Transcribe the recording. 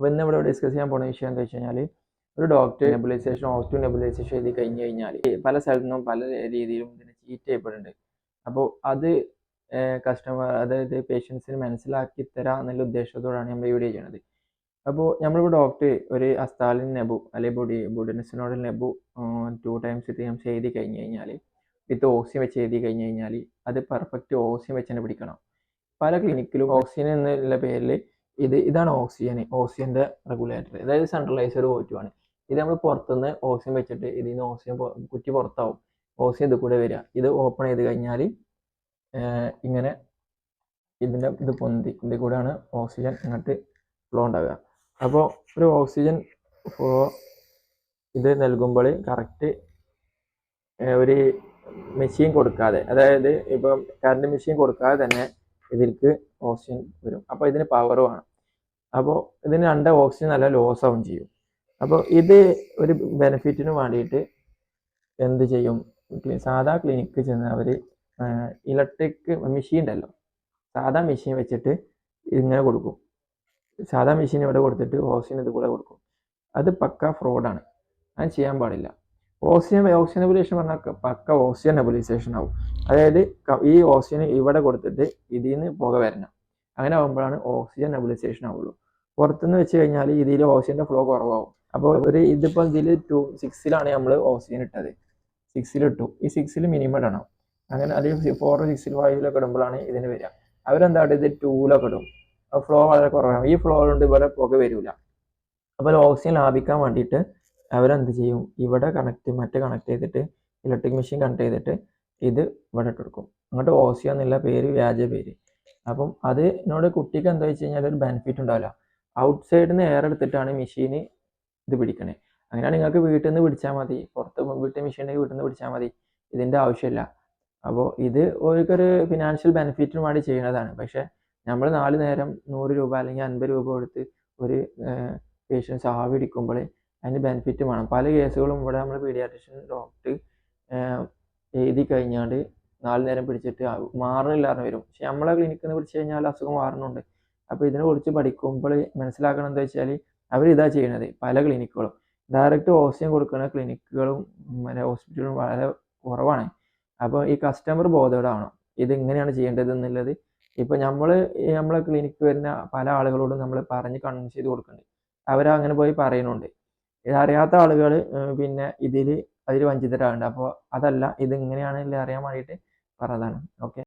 അപ്പോൾ ഇന്ന് ഇവിടെ ഡിസ്കസ് ചെയ്യാൻ പോകുന്ന വിഷയം എന്താ വെച്ച് കഴിഞ്ഞാൽ ഒരു ഡോക്ടർ നെബുലൈസേഷൻ ഓസ്റ്റോ നെബുലൈസേഷൻ എഴുതി കഴിഞ്ഞ് കഴിഞ്ഞാൽ പല സ്ഥലത്തു നിന്നും പല രീതിയിലും ഇതിനെ ചീറ്റ് ചെയ്യപ്പെടുന്നുണ്ട്. അപ്പോൾ അത് കസ്റ്റമർ അതായത് പേഷ്യൻസിന് മനസ്സിലാക്കി തരാം എന്നുള്ള ഉദ്ദേശത്തോടാണ് നമ്മൾ ഈ വീഡിയോ ചെയ്യുന്നത് അപ്പോൾ നമ്മളിപ്പോൾ ഡോക്ടർ ഒരു അസ്താലിൻ നെബു അല്ലെങ്കിൽ ബോഡി ബുഡിനസിനോട് nebu two times three times എഴുതി കഴിഞ്ഞ് കഴിഞ്ഞാൽ വിത്ത് ഓക്സിജൻ വെച്ച് എഴുതി കഴിഞ്ഞ് കഴിഞ്ഞാൽ അത് പെർഫെക്റ്റ് ഓക്സിജൻ വെച്ച് തന്നെ പിടിക്കണം. പല ക്ലിനിക്കിലും ഓക്സിജൻ എന്നുള്ള പേരിൽ ഇത് ഇതാണ് ഓക്സിജൻ ഓക്സിജന്റെ റെഗുലേറ്റർ അതായത് സെൻട്രലൈസർ പോയിട്ടുമാണ് ഇത് നമ്മൾ പുറത്തുനിന്ന് ഓക്സിജൻ വെച്ചിട്ട് ഇതിൽ നിന്ന് ഓക്സിജൻ കുറ്റി പുറത്താവും. ഓക്സിജൻ ഇത് കൂടെ വരിക. ഇത് ഓപ്പൺ ചെയ്ത് കഴിഞ്ഞാൽ ഇങ്ങനെ ഇതിന്റെ ഇത് പൊന്തി. ഇതിൽ കൂടെയാണ് ഓക്സിജൻ ഇങ്ങോട്ട് ഫ്ലോ ഉണ്ടാവുക. അപ്പോൾ ഒരു ഓക്സിജൻ ഫ്ലോ ഇത് നൽകുമ്പോൾ കറക്റ്റ് ഒരു മെഷീൻ കൊടുക്കാതെ അതായത് ഇപ്പം കറണ്ട് മെഷീൻ കൊടുക്കാതെ തന്നെ ഇതിലേക്ക് ഓക്സിജൻ വരും. അപ്പോൾ ഇതിന് പവർ വേണം. അപ്പോൾ ഇതിന് രണ്ട് ഓക്സിജൻ നല്ല ലോസ് ആവും ചെയ്യും. അപ്പോൾ ഇത് ഒരു ബെനിഫിറ്റിന് വേണ്ടിയിട്ട് എന്ത് ചെയ്യും? സാധാ ക്ലിനിക്ക് ചെന്ന് അവർ ഇലക്ട്രിക് മെഷീൻ ഉണ്ടല്ലോ. സാധാ മെഷീൻ വെച്ചിട്ട് ഇങ്ങനെ കൊടുക്കും. സാധാ മെഷീൻ ഇവിടെ കൊടുത്തിട്ട് ഓക്സിജൻ ഇത് കൂടെ കൊടുക്കും. അത് പക്ക ഫ്രോഡാണ് അത് ചെയ്യാൻ പാടില്ല. ഓക്സിജൻ ഓക്സിജൻ നെബുലേഷൻ പറഞ്ഞാൽ പക്ക ഓക്സിജൻ നെബുലൈസേഷൻ ആവും. അതായത് ഈ ഓക്സിജൻ ഇവിടെ കൊടുത്തിട്ട് ഇതിൽ നിന്ന് പുക വരണം. അങ്ങനെ ആകുമ്പോഴാണ് ഓക്സിജൻ നെബുലൈസേഷൻ ആവുള്ളൂ. പുറത്തുനിന്ന് വെച്ച് കഴിഞ്ഞാൽ ഇതിൽ ഓക്സിജന്റെ ഫ്ലോ കുറവാകും അപ്പോൾ ഒരു ഇതിപ്പോൾ ഇതിൽ ടു സിക്സിലാണ് നമ്മൾ ഓക്സിജൻ ഇട്ടത്. സിക്സിൽ ഇട്ടു ഈ സിക്സിൽ മിനിമം ഇടണം. അങ്ങനെ അല്ലെങ്കിൽ ഫോർ സിക്സിൽ ഫൈവിലൊക്കെ ഇടുമ്പോഴാണ് ഇതിന് വരിക. അവരെന്താ ഇത് ടൂലൊക്കെ ഇടും. ഫ്ലോ വളരെ കുറവാണ്. ഈ ഫ്ലോ കൊണ്ട് ഇവിടെ പുക വരില്ല അപ്പോൾ ഓക്സിജൻ ലാഭിക്കാൻ വേണ്ടിയിട്ട് അവരെന്ത് ചെയ്യും? ഇവിടെ കണക്ട് മറ്റേ കണക്ട് ചെയ്തിട്ട് ഇലക്ട്രിക് മെഷീൻ കണക്ട് ചെയ്തിട്ട് ഇത് ഇവിടെ ഇട്ടെടുക്കും അങ്ങോട്ട് ഓക്സിജൻ എന്നുള്ള പേര് വ്യാജ പേര്. അപ്പം അതിനോട് കുട്ടിക്ക് എന്താ വെച്ച് കഴിഞ്ഞാൽ ഒരു ബെനിഫിറ്റ് ഉണ്ടാവില്ല. ഔട്ട് സൈഡിൽ നിന്ന് എയർ എടുത്തിട്ടാണ് മെഷീൻ ഇത് പിടിക്കണേ. അങ്ങനെയാണ് നിങ്ങൾക്ക് വീട്ടിൽ നിന്ന് പിടിച്ചാൽ മതി. പുറത്ത് വീട്ടിൽ മെഷീൻ ഉണ്ടെങ്കിൽ വീട്ടിൽ നിന്ന് പിടിച്ചാൽ മതി. ഇതിന്റെ ആവശ്യമില്ല. അപ്പോൾ ഇത് ഓരോരുത്തർ ഫിനാൻഷ്യൽ ബെനിഫിറ്റിന് വേണ്ടി ചെയ്യുന്നതാണ്. പക്ഷേ നമ്മൾ നാല് നേരം നൂറ് രൂപ അല്ലെങ്കിൽ അൻപത് രൂപ കൊടുത്ത് ഒരു പേഷ്യൻസ് ആവി എടുക്കുമ്പോൾ അതിന് ബെനിഫിറ്റ് വേണം. പല കേസുകളും ഇവിടെ നമ്മൾ പീഡിയാട്രിഷ്യൻ ഡോക്ടർ എഴുതി കഴിഞ്ഞാൽ നാല് നേരം പിടിച്ചിട്ട് മാറണില്ലാന്ന് വരും. പക്ഷെ നമ്മളെ ക്ലിനിക്കിൽ നിന്ന് പിടിച്ചു കഴിഞ്ഞാൽ അസുഖം മാറുന്നുണ്ട്. അപ്പോൾ ഇതിനെ കുറിച്ച് പഠിക്കുമ്പോൾ മനസ്സിലാക്കണം എന്താ വെച്ചാൽ അവർ ഇതാ ചെയ്യണത് പല ക്ലിനിക്കുകളും ഡയറക്റ്റ് ഓക്സിജൻ കൊടുക്കുന്ന ക്ലിനിക്കുകളും മറ്റേ ഹോസ്പിറ്റലുകളും വളരെ കുറവാണ്. അപ്പോൾ ഈ കസ്റ്റമർ ബോധവടാവണം. ഇത് എങ്ങനെയാണ് ചെയ്യേണ്ടത് എന്നുള്ളത് ഇപ്പോൾ നമ്മൾ നമ്മളെ ക്ലിനിക്ക് വരുന്ന പല ആളുകളോടും നമ്മൾ പറഞ്ഞ് കൺവിൻസ് ചെയ്ത് കൊടുക്കുന്നുണ്ട് അവരങ്ങനെ പോയി പറയുന്നുണ്ട് ഇതറിയാത്ത ആളുകൾ പിന്നെ ഇതിൽ അതിൽ വഞ്ചിതരാകുന്നുണ്ട് അപ്പോൾ അതല്ല ഇത് എങ്ങനെയാണെന്ന് അറിയാൻ വേണ്ടിയിട്ട് para Dan, ¿ok?